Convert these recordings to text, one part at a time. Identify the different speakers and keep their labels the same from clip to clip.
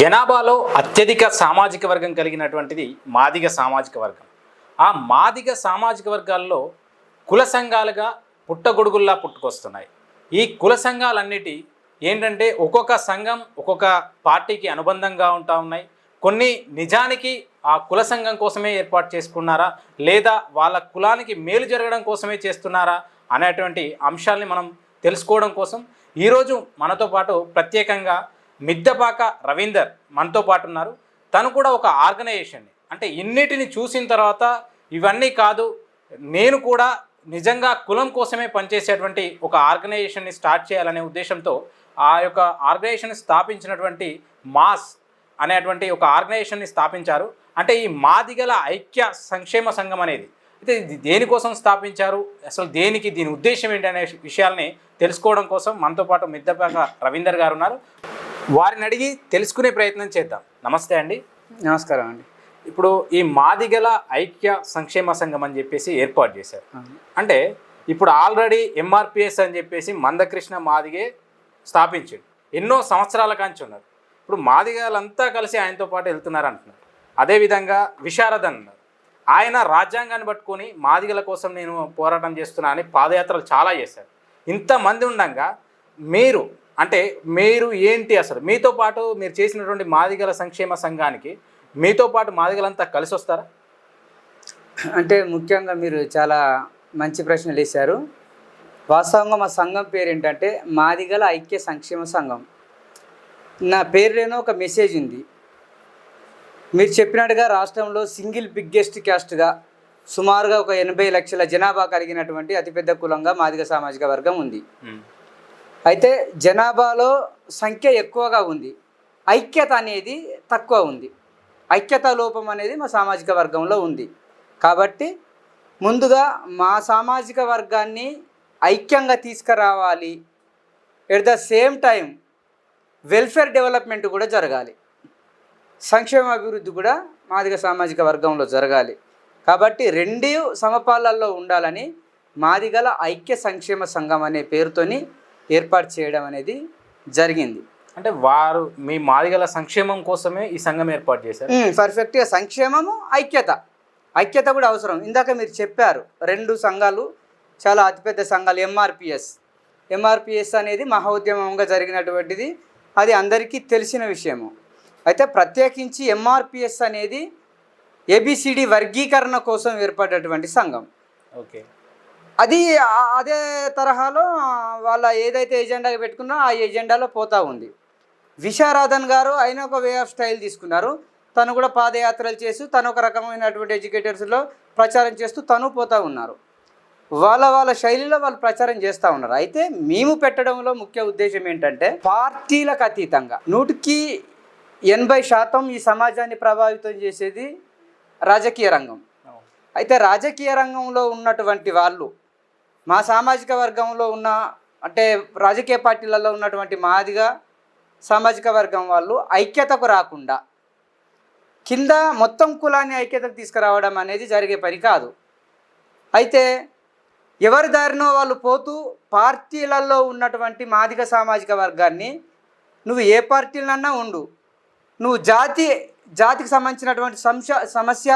Speaker 1: జనాభాలో అత్యధిక సామాజిక వర్గం కలిగినటువంటిది మాదిగ సామాజిక వర్గం. ఆ మాదిగ సామాజిక వర్గాల్లో కుల సంఘాలుగా పుట్టగొడుగుల్లా పుట్టుకొస్తున్నాయి. ఈ కుల సంఘాలన్నిటి ఏంటంటే ఒక్కొక్క సంఘం ఒక్కొక్క పార్టీకి అనుబంధంగా ఉంటా ఉన్నాయి. కొన్ని నిజానికి ఆ కుల సంఘం కోసమే ఏర్పాటు చేసుకున్నారా? లేదా వాళ్ళ కులానికి మేలు జరగడం కోసమే చేస్తున్నారా? అనేటువంటి అంశాల్ని మనం తెలుసుకోవడం కోసం ఈరోజు మనతో పాటు ప్రత్యేకంగా మిద్దపాక రవీందర్ మనతో పాటు ఉన్నారు. తను కూడా ఒక ఆర్గనైజేషన్ని అంటే ఇన్నిటిని చూసిన తర్వాత ఇవన్నీ కాదు నేను కూడా నిజంగా కులం కోసమే పనిచేసేటువంటి ఒక ఆర్గనైజేషన్ని స్టార్ట్ చేయాలనే ఉద్దేశంతో ఆ యొక్క ఆర్గనైజేషన్ స్థాపించినటువంటి మాస్ అనేటువంటి ఒక ఆర్గనైజేషన్ని స్థాపించారు. అంటే ఈ మాదిగల ఐక్య సంక్షేమ సంఘం అనేది. అయితే ఇది దేనికోసం స్థాపించారు? అసలు దేనికి దీని ఉద్దేశం ఏంటి అనే విషయాల్ని తెలుసుకోవడం కోసం మనతో పాటు మిద్దపాక రవీందర్ గారు ఉన్నారు. వారిని అడిగి తెలుసుకునే ప్రయత్నం చేద్దాం. నమస్తే అండి.
Speaker 2: నమస్కారం అండి.
Speaker 1: ఇప్పుడు ఈ మాదిగల ఐక్య సంక్షేమ సంఘం అని చెప్పేసి ఏర్పాటు చేశారు. అంటే ఇప్పుడు ఆల్రెడీ ఎంఆర్పిఎస్ అని చెప్పేసి మందకృష్ణ మాదిగే స్థాపించాడు. ఎన్నో సంవత్సరాల కాంచి ఉన్నారు. ఇప్పుడు మాదిగలంతా కలిసి ఆయనతో పాటు వెళ్తున్నారు అంటున్నారు అదేవిధంగా విశారదన్ ఉన్నారు ఆయన రాజ్యాంగాన్ని పట్టుకొని మాదిగల కోసం నేను పోరాటం చేస్తున్నా అని పాదయాత్రలు చాలా చేశారు. ఇంతమంది ఉండగా మీరు అంటే మీరు ఏంటి అసలు? మీతో పాటు మీరు చేసినటువంటి మాదిగల సంక్షేమ సంఘానికి మీతో పాటు మాదిగలంతా కలిసి వస్తారా?
Speaker 2: అంటే ముఖ్యంగా మీరు చాలా మంచి ప్రశ్నలు వేశారు. వాస్తవంగా మా సంఘం పేరు ఏంటంటే మాదిగల ఐక్య సంక్షేమ సంఘం. నా పేరులోనే ఒక మెసేజ్ ఉంది. మీరు చెప్పినట్టుగా రాష్ట్రంలో సింగిల్ బిగ్గెస్ట్ క్యాస్ట్గా సుమారుగా ఒక ఎనభై లక్షల జనాభా కలిగినటువంటి అతిపెద్ద కులంగా మాదిగ సామాజిక వర్గం ఉంది. అయితే జనాభాలో సంఖ్య ఎక్కువగా ఉంది. ఐక్యత అనేది తక్కువ ఉంది. ఐక్యత లోపం అనేది మా సామాజిక వర్గంలో ఉంది. కాబట్టి ముందుగా మా సామాజిక వర్గాన్ని ఐక్యంగా తీసుకురావాలి. At the same time welfare development కూడా జరగాలి. సంక్షేమ అభివృద్ధి కూడా మాదిగ సామాజిక వర్గంలో జరగాలి. కాబట్టి రెండు సమపాలల్లో ఉండాలని మాదిగల ఐక్య సంక్షేమ సంఘం అనే పేరుతోని ఏర్పాటు చేయడం అనేది జరిగింది.
Speaker 1: అంటే వారు మీ మాదిగల సంక్షేమం కోసమే ఈ సంఘం ఏర్పాటు చేశారు?
Speaker 2: పర్ఫెక్ట్గా సంక్షేమము ఐక్యత. ఐక్యత కూడా అవసరం. ఇందాక మీరు చెప్పారు రెండు సంఘాలు చాలా అతిపెద్ద సంఘాలు ఎంఆర్పిఎస్ ఎంఆర్పిఎస్ అనేది మహోద్యమంగా జరిగినటువంటిది. అది అందరికీ తెలిసిన విషయము. అయితే ప్రత్యేకించి ఎంఆర్పిఎస్ అనేది ఏబిసిడి వర్గీకరణ కోసం ఏర్పడినటువంటి సంఘం.
Speaker 1: ఓకే.
Speaker 2: అది అదే తరహాలో వాళ్ళ ఏదైతే ఎజెండా పెట్టుకున్నా ఆ ఎజెండాలో పోతా ఉంది. విశారాధన్ గారు ఆయన ఒక వే ఆఫ్ స్టైల్ తీసుకున్నారు. తను కూడా పాదయాత్రలు చేస్తూ తను ఒక రకమైనటువంటి ఎడ్యుకేటర్స్లో ప్రచారం చేస్తూ తను పోతా ఉన్నారు. వాళ్ళ వాళ్ళ శైలిలో వాళ్ళు ప్రచారం చేస్తూ ఉన్నారు. అయితే మేము పెట్టడంలో ముఖ్య ఉద్దేశం ఏంటంటే పార్టీలకు అతీతంగా నూటికి ఎనభై శాతం ఈ సమాజాన్ని ప్రభావితం చేసేది రాజకీయ రంగం. అయితే రాజకీయ రంగంలో ఉన్నటువంటి వాళ్ళు మా సామాజిక వర్గంలో ఉన్న అంటే రాజకీయ పార్టీలలో ఉన్నటువంటి మాదిగా సామాజిక వర్గం వాళ్ళు ఐక్యతకు రాకుండా కింద మొత్తం కులాన్ని ఐక్యతకు తీసుకురావడం అనేది జరిగే పని కాదు. అయితే ఎవరి దారినో వాళ్ళు పోతూ పార్టీలలో ఉన్నటువంటి మాదిగ సామాజిక వర్గాన్ని నువ్వు ఏ పార్టీలన్నా ఉండు. నువ్వు జాతి జాతికి సంబంధించినటువంటి సంశ సమస్య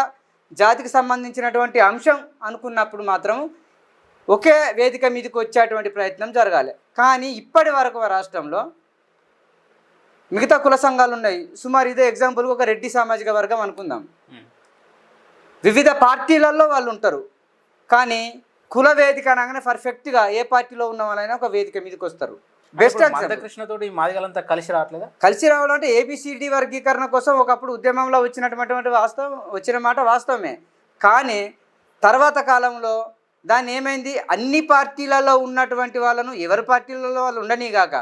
Speaker 2: జాతికి సంబంధించినటువంటి అంశం అనుకున్నప్పుడు మాత్రం ఒకే వేదిక మీదకి వచ్చేటువంటి ప్రయత్నం జరగాలి. కానీ ఇప్పటి వరకు రాష్ట్రంలో మిగతా కుల సంఘాలు ఉన్నాయి. సుమారు ఇదే ఎగ్జాంపుల్గా ఒక రెడ్డి సామాజిక వర్గం అనుకుందాం.
Speaker 1: వివిధ
Speaker 2: పార్టీలలో వాళ్ళు ఉంటారు. కానీ కుల వేదిక అనగానే పర్ఫెక్ట్గా ఏ పార్టీలో ఉన్న వాళ్ళైనా ఒక వేదిక మీదకి వస్తారు. బెస్ట్ ఎగ్జాంపుల్
Speaker 1: మందకృష్ణతోటి ఈ మాదిగలంతా కలిసి రావట్లేదా?
Speaker 2: కలిసి రావడం అంటే ఏబిసిడి వర్గీకరణ కోసం ఒకప్పుడు ఉద్యమంలో వచ్చినటువంటి వాస్తవం వచ్చిన మాట వాస్తవమే. కానీ తర్వాత కాలంలో దాన్ని ఏమైంది? అన్ని పార్టీలలో ఉన్నటువంటి వాళ్ళను ఎవరి పార్టీలలో వాళ్ళు ఉండనీగాక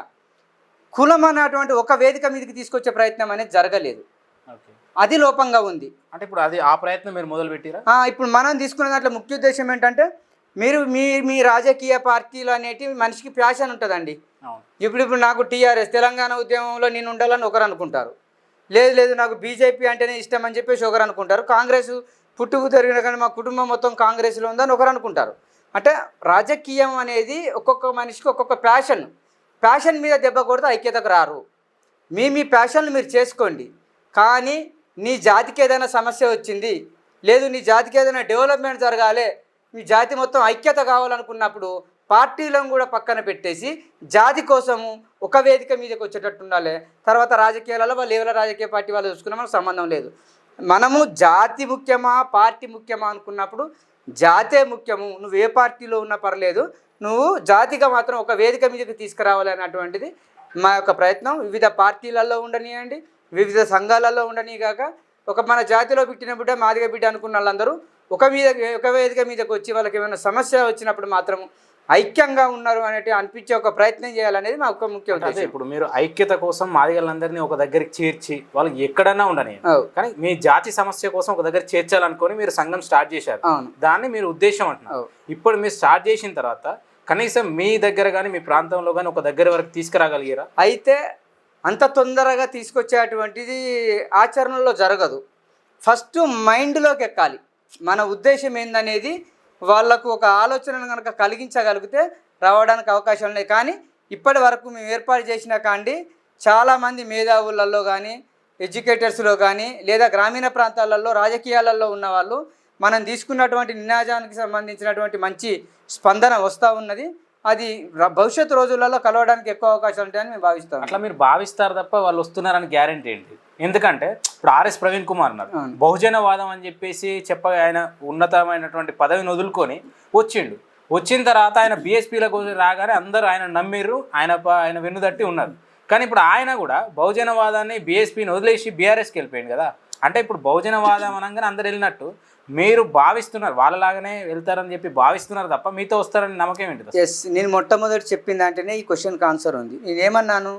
Speaker 2: కులం అన్నటువంటి ఒక వేదిక మీదకి తీసుకొచ్చే ప్రయత్నం అనేది జరగలేదు. అది లోపంగా ఉంది.
Speaker 1: అంటే ఇప్పుడు అది ఆ ప్రయత్నం మీరు మొదలు పెట్టిరా
Speaker 2: ఇప్పుడు మనం తీసుకునే దాంట్లో ముఖ్య ఉద్దేశం ఏంటంటే మీరు మీ మీ రాజకీయ పార్టీలు అనేటివి మనిషికి ప్యాషన్ ఉంటుందండి. ఇప్పుడు ఇప్పుడు నాకు టీఆర్ఎస్ తెలంగాణ ఉద్యమంలో నేను ఉండాలని ఒకరు అనుకుంటారు. లేదు లేదు నాకు బీజేపీ అంటేనే ఇష్టం అని చెప్పేసి ఒకరు అనుకుంటారు. కాంగ్రెస్ పుట్టుకు జరిగిన కానీ మా కుటుంబం మొత్తం కాంగ్రెస్లో ఉందని ఒకరు అనుకుంటారు. అంటే రాజకీయం అనేది ఒక్కొక్క మనిషికి ఒక్కొక్క ప్యాషన్ ప్యాషన్ మీద దెబ్బ కొడితే ఐక్యతకు రారు. మీ మీ ప్యాషన్లు మీరు చేసుకోండి. కానీ నీ జాతికి ఏదైనా సమస్య వచ్చింది లేదు నీ జాతికి ఏదైనా డెవలప్మెంట్ జరగాలి మీ జాతి మొత్తం ఐక్యత కావాలనుకున్నప్పుడు పార్టీలను కూడా పక్కన పెట్టేసి జాతి కోసము ఒక వేదిక మీదకి వచ్చేటట్టు ఉండాలి. తర్వాత రాజకీయాలలో వాళ్ళు ఎవరి రాజకీయ పార్టీ వాళ్ళు చూసుకున్నా మనకు సంబంధం లేదు. మనము జాతి ముఖ్యమా పార్టీ ముఖ్యమా అనుకున్నప్పుడు జాతే ముఖ్యము నువ్వు ఏ పార్టీలో ఉన్నా పర్లేదు నువ్వు జాతిగా మాత్రం ఒక వేదిక మీదకి తీసుకురావాలి అన్నటువంటిది మా యొక్క ప్రయత్నం. వివిధ పార్టీలలో ఉండనియండి వివిధ సంఘాలలో ఉండని కాక ఒక మన జాతిలో పుట్టిన బిడ్డ మాదిగ బిడ్డ అనుకున్న వాళ్ళందరూ ఒక మీద ఒక వేదిక మీదకి వచ్చి వాళ్ళకి ఏమైనా సమస్య వచ్చినప్పుడు మాత్రము ఐక్యంగా ఉన్నారు అనేటి అనిపించే ఒక ప్రయత్నం చేయాలనేది మా ఒక ముఖ్య ఉద్దేశం.
Speaker 1: ఇప్పుడు మీరు ఐక్యత కోసం మాదిగలందరినీ ఒక దగ్గరికి చేర్చి వాళ్ళు ఎక్కడన్నా ఉండని కానీ మీ జాతి సమస్య కోసం ఒక దగ్గర చేర్చాలనుకొని మీరు సంఘం స్టార్ట్ చేశారు. దాన్ని మీరు ఉద్దేశం అంటున్నారు. ఇప్పుడు మీరు స్టార్ట్ చేసిన తర్వాత కనీసం మీ దగ్గర కానీ మీ ప్రాంతంలో కానీ ఒక దగ్గర వరకు తీసుకురాగలిగారా?
Speaker 2: అయితే అంత తొందరగా తీసుకొచ్చేటువంటిది ఆచరణలో జరగదు. ఫస్ట్ మైండ్లోకి ఎక్కాలి. మన ఉద్దేశం ఏందనేది వాళ్ళకు ఒక ఆలోచనను కనుక కలిగించగలిగితే రావడానికి అవకాశం లేదు కానీ ఇప్పటి వరకు మేము ఏర్పాటు చేసిన కాండి చాలామంది మేధావులలో కానీ ఎడ్యుకేటర్స్లో కానీ లేదా గ్రామీణ ప్రాంతాలలో రాజకీయాలలో ఉన్న వాళ్ళు మనం తీసుకున్నటువంటి నినాదానికి సంబంధించినటువంటి మంచి స్పందన వస్తూ ఉన్నది. అది భవిష్యత్తు రోజులలో కలవడానికి ఎక్కువ అవకాశాలు ఉంటాయని మేము భావిస్తాం.
Speaker 1: అట్లా మీరు భావిస్తారు తప్ప వాళ్ళు వస్తున్నారని గ్యారెంటీ ఏంటి? ఎందుకంటే ఇప్పుడు ఆర్ఎస్ ప్రవీణ్ కుమార్ ఉన్నారు. బహుజనవాదం అని చెప్పేసి చెప్ప ఆయన ఉన్నతమైనటువంటి పదవిని వదులుకొని వచ్చిండు. వచ్చిన తర్వాత ఆయన బీఎస్పీలకు రాగానే అందరూ ఆయన నమ్మిర్రు ఆయన ఆయన వెన్నుదట్టి ఉన్నారు. కానీ ఇప్పుడు ఆయన కూడా బహుజనవాదాన్ని బీఎస్పీని వదిలేసి బీఆర్ఎస్కి వెళ్ళిపోయింది కదా. అంటే ఇప్పుడు బహుజనవాదం అనగానే అందరు వెళ్ళినట్టు మీరు భావిస్తున్నారు వాళ్ళలాగానే వెళ్తారని చెప్పి భావిస్తున్నారు తప్ప మీతో వస్తారని నమ్మకం ఏంటి?
Speaker 2: నేను మొట్టమొదటి చెప్పింది అంటేనే ఈ క్వశ్చన్కి ఆన్సర్ ఉంది. నేనేమన్నాను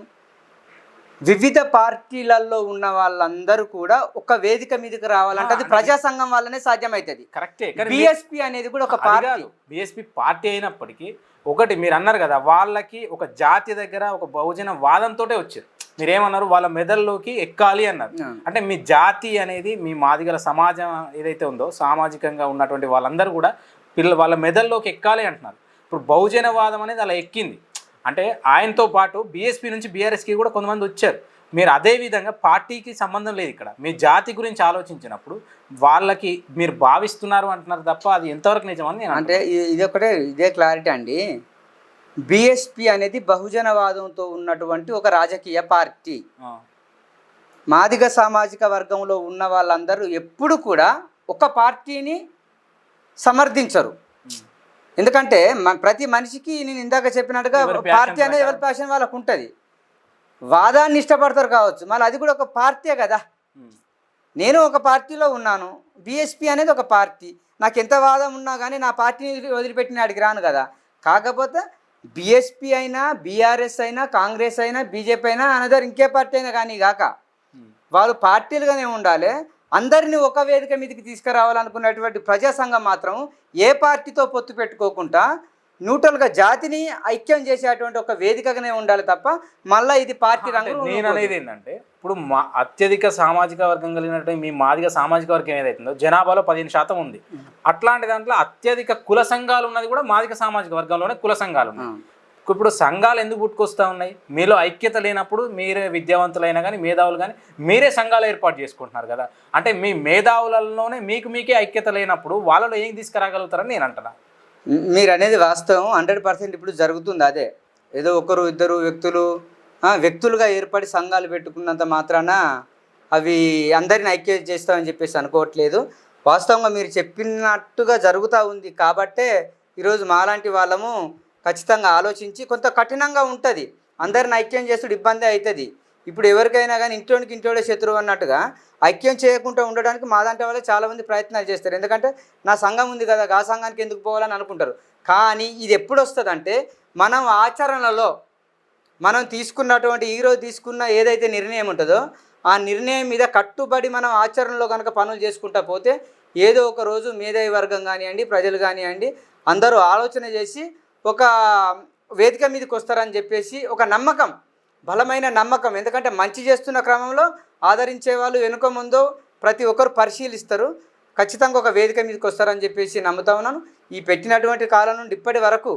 Speaker 2: వివిధ పార్టీలలో ఉన్న వాళ్ళందరూ కూడా ఒక వేదిక మీదకి రావాలంటే అది ప్రజా సంఘం వల్లనే సాధ్యమవుతుంది
Speaker 1: కరెక్టే
Speaker 2: బిఎస్పి అనేది కూడా ఒక పార్టీ.
Speaker 1: బిఎస్పి పార్టీ అయినప్పటికీ ఒకటి మీరు అన్నారు కదా వాళ్ళకి ఒక జాతి దగ్గర ఒక బహుజన వాదంతో వచ్చారు. మీరేమన్నారు వాళ్ళ మెదల్లోకి ఎక్కాలి అన్నారు. అంటే మీ జాతి అనేది మీ మాదిగల సమాజం ఏదైతే ఉందో సామాజికంగా ఉన్నటువంటి వాళ్ళందరూ కూడా పిల్ల వాళ్ళ మెదల్లోకి ఎక్కాలి అంటున్నారు. ఇప్పుడు బహుజనవాదం అనేది అలా ఎక్కింది. అంటే ఆయనతో పాటు బీఎస్పీ నుంచి బీఆర్ఎస్కి కూడా కొంతమంది వచ్చారు. మీరు అదే విధంగా పార్టీకి సంబంధం లేదు ఇక్కడ. మీ జాతి గురించి ఆలోచించినప్పుడు వాళ్ళకి మీరు భావిస్తున్నారు అంటున్నారు తప్ప అది ఎంతవరకు నిజమని నేను
Speaker 2: అంటే ఇది ఒకటే ఇదే క్లారిటీ అండి. బిఎస్పి అనేది బహుజనవాదంతో ఉన్నటువంటి ఒక రాజకీయ పార్టీ. మాదిగ సామాజిక వర్గంలో ఉన్న వాళ్ళందరూ ఎప్పుడు కూడా ఒక పార్టీని సమర్థించరు. ఎందుకంటే మ- ప్రతి మనిషికి నేను ఇందాక చెప్పినట్టుగా పార్టీ అనేది ఎవరి. ప్యాషన్ వాళ్ళకు ఉంటుంది. వాదాన్ని ఇష్టపడతారు కావచ్చు. మళ్ళీ అది కూడా ఒక పార్టీయే కదా. నేను ఒక పార్టీలో ఉన్నాను. బీఎస్పీ అనేది ఒక పార్టీ. నాకు ఎంత వాదం ఉన్నా కానీ నా పార్టీని వదిలి- వదిలిపెట్టిన ఆడికి రాను కదా కాకపోతే బీఎస్పీ అయినా బీఆర్ఎస్ అయినా కాంగ్రెస్ అయినా బీజేపీ అయినా అనదర్ ఇంకే పార్టీ అయినా కానీ కాక. వాళ్ళు పార్టీలుగానే ఉండాలి. అందరినీ ఒక వేదిక మీదకి తీసుకురావాలనుకున్నటువంటి ప్రజా సంఘం మాత్రం ఏ పార్టీతో పొత్తు పెట్టుకోకుండా న్యూట్రల్గా జాతిని ఐక్యం చేసేటువంటి ఒక వేదికగానే ఉండాలి తప్ప మళ్ళీ ఇది పార్టీ రంగు
Speaker 1: నేను అనేది ఏంటంటే ఇప్పుడు మా అత్యధిక సామాజిక వర్గం కలిగినటువంటి మీ మాదిగ సామాజిక వర్గం ఏదైతుందో జనాభాలో పదిహేను శాతం ఉంది. అట్లాంటి దాంట్లో అత్యధిక కుల సంఘాలు ఉన్నది కూడా మాదిగ సామాజిక వర్గంలోనే కుల సంఘాలు ఉన్నాయి ఇప్పుడు సంఘాలు ఎందుకు పుట్టుకొస్తూ ఉన్నాయి? మీలో ఐక్యత లేనప్పుడు మీరే విద్యావంతులైనా కానీ మేధావులు కానీ మీరే సంఘాలు ఏర్పాటు చేసుకుంటున్నారు కదా. అంటే మీ మేధావులలోనే మీకు మీకే ఐక్యత లేనప్పుడు వాళ్ళలో ఏం తీసుకురాగలుగుతారని నేను అంటున్నా.
Speaker 2: మీరు అనేది వాస్తవం. హండ్రెడ్ పర్సెంట్ ఇప్పుడు జరుగుతుంది అదే. ఏదో ఒకరు ఇద్దరు వ్యక్తులు వ్యక్తులుగా ఏర్పడి సంఘాలు పెట్టుకున్నంత మాత్రాన అవి అందరిని ఐక్య చేస్తామని చెప్పేసి అనుకోవట్లేదు. వాస్తవంగా మీరు చెప్పినట్టుగా జరుగుతూ ఉంది కాబట్టే ఈరోజు మాలాంటి వాళ్ళము ఖచ్చితంగా ఆలోచించి కొంత కఠినంగా ఉంటుంది. అందరిని ఐక్యం చేస్తుడు ఇబ్బంది అవుతుంది ఇప్పుడు ఎవరికైనా కానీ ఇంట్లోనికి ఇంట్లోనే శత్రువు అన్నట్టుగా ఐక్యం చేయకుండా ఉండడానికి మాదంటే వాళ్ళే చాలామంది ప్రయత్నాలు చేస్తారు. ఎందుకంటే నా సంఘం ఉంది కదా ఆ సంఘానికి ఎందుకు పోవాలని అనుకుంటారు. కానీ ఇది ఎప్పుడు వస్తుందంటే మనం ఆచరణలో మనం తీసుకున్నటువంటి ఈరోజు తీసుకున్న ఏదైతే నిర్ణయం ఉంటుందో ఆ నిర్ణయం మీద కట్టుబడి మనం ఆచరణలో కనుక పనులు చేసుకుంటా పోతే ఏదో ఒక రోజు మేధావి వర్గం కానివ్వండి ప్రజలు కానివ్వండి అందరూ ఆలోచన చేసి ఒక వేదిక మీదకి వస్తారని చెప్పేసి ఒక నమ్మకం బలమైన నమ్మకం. ఎందుకంటే మంచి చేస్తున్న క్రమంలో ఆదరించే వాళ్ళు వెనుక ముందో ప్రతి ఒక్కరు పరిశీలిస్తారు. ఖచ్చితంగా ఒక వేదిక మీదకి వస్తారని చెప్పేసి నమ్ముతా ఉన్నాను. ఈ పెట్టినటువంటి కాలం నుండి ఇప్పటి వరకు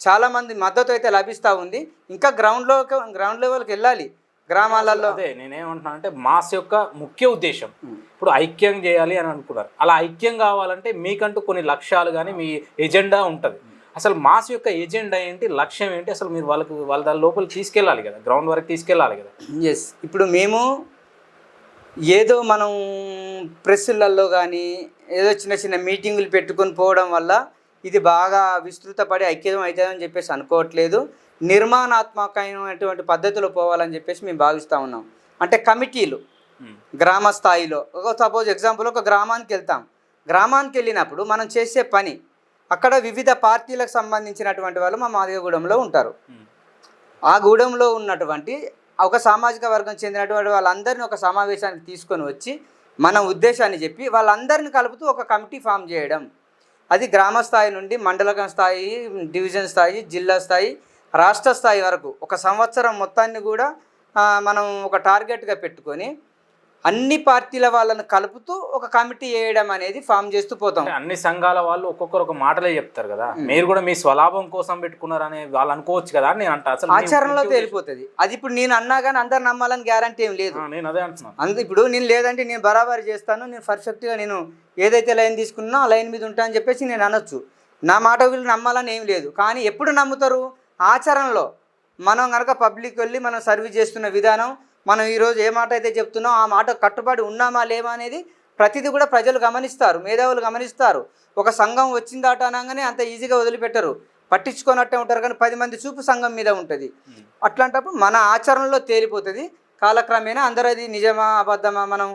Speaker 2: చాలామంది మద్దతు అయితే లభిస్తూ ఉంది. ఇంకా గ్రౌండ్లో గ్రౌండ్ లెవెల్కి వెళ్ళాలి. గ్రామాలలో
Speaker 1: అదే నేనేమంటున్నా అంటే మాస్ యొక్క ముఖ్య ఉద్దేశం. ఇప్పుడు ఐక్యం చేయాలి అని అనుకున్నారు. అలా ఐక్యం కావాలంటే మీకంటూ కొన్ని లక్ష్యాలు కానీ మీ ఎజెండా ఉంటుంది. అసలు మాస్ యొక్క ఎజెండా ఏంటి? లక్ష్యం ఏంటి? అసలు మీరు వాళ్ళకు వాళ్ళ దాని లోపల తీసుకెళ్ళాలి కదా గ్రౌండ్ వరకు తీసుకెళ్ళాలి కదా.
Speaker 2: ఎస్ ఇప్పుడు మేము ఏదో మనం ప్రెస్సులలో కానీ ఏదో చిన్న చిన్న మీటింగులు పెట్టుకొని పోవడం వల్ల ఇది బాగా విస్తృతపడి ఐక్యం అవుతుందని చెప్పేసి అనుకోవట్లేదు. నిర్మాణాత్మకమైనటువంటి పద్ధతిలో పోవాలని చెప్పేసి మేము భావిస్తూ ఉన్నాం. అంటే కమిటీలు
Speaker 1: ఉమ్.
Speaker 2: గ్రామ స్థాయిలో. ఒక సపోజ్ ఎగ్జాంపుల్ ఒక గ్రామానికి వెళ్తాం. గ్రామానికి వెళ్ళినప్పుడు మనం చేసే పని అక్కడ వివిధ పార్టీలకు సంబంధించినటువంటి వాళ్ళు మా మాదిగగూడెంలో ఉంటారు. ఆ గూడెంలో ఉన్నటువంటి ఒక సామాజిక వర్గం చెందినటువంటి వాళ్ళందరినీ ఒక సమావేశానికి తీసుకొని వచ్చి మన ఉద్దేశాన్ని చెప్పి వాళ్ళందరిని కలుపుతూ ఒక కమిటీ ఫామ్ చేయడం అది గ్రామ స్థాయి నుండి మండల స్థాయి డివిజన్ స్థాయి జిల్లా స్థాయి రాష్ట్ర స్థాయి వరకు ఒక సంవత్సరం మొత్తాన్ని కూడా మనం ఒక టార్గెట్గా పెట్టుకొని అన్ని పార్టీల వాళ్ళని కలుపుతూ ఒక కమిటీ వేయడం అనేది ఫామ్ చేస్తూ పోతాం.
Speaker 1: అన్ని సంఘాల వాళ్ళు ఒక్కొక్కరు ఒక మాటలే చెప్తారు కదా. మీరు కూడా మీ స్వలాభం కోసం పెట్టుకున్నారని వాళ్ళు అనుకోవచ్చు కదా నేను అంటా. అసలు
Speaker 2: ఆచరణలో తేలిపోతుంది. అది ఇప్పుడు నేను అన్నా కానీ అందరు నమ్మాలని గ్యారంటీ ఏం లేదు.
Speaker 1: నేను అదే అంటున్నాను
Speaker 2: అందు ఇప్పుడు నేను లేదంటే నేను బరాబరి చేస్తాను. నేను పర్ఫెక్ట్గా నేను ఏదైతే లైన్ తీసుకున్నా ఆ లైన్ మీద ఉంటా అని చెప్పేసి నేను అనొచ్చు. నా మాట వీళ్ళు నమ్మాలని ఏం లేదు. కానీ ఎప్పుడు నమ్ముతారు? ఆచరణలో. మనం కనుక పబ్లిక్ వెళ్ళి మనం సర్వీస్ చేస్తున్న విధానం మనం ఈరోజు ఏ మాట అయితే చెప్తున్నాం ఆ మాట కట్టుబడి ఉన్నామా లేమా అనేది ప్రతిదీ కూడా ప్రజలు గమనిస్తారు మేధావులు గమనిస్తారు. ఒక సంఘం వచ్చిందాట అనగానే అంత ఈజీగా వదిలిపెట్టరు. పట్టించుకోనట్టే ఉంటారు కానీ పది మంది చూపు సంఘం మీద ఉంటుంది. అట్లాంటప్పుడు మన ఆచరణలో తేలిపోతుంది. కాలక్రమేణా అందరూ అది నిజమా అబద్ధమా మనం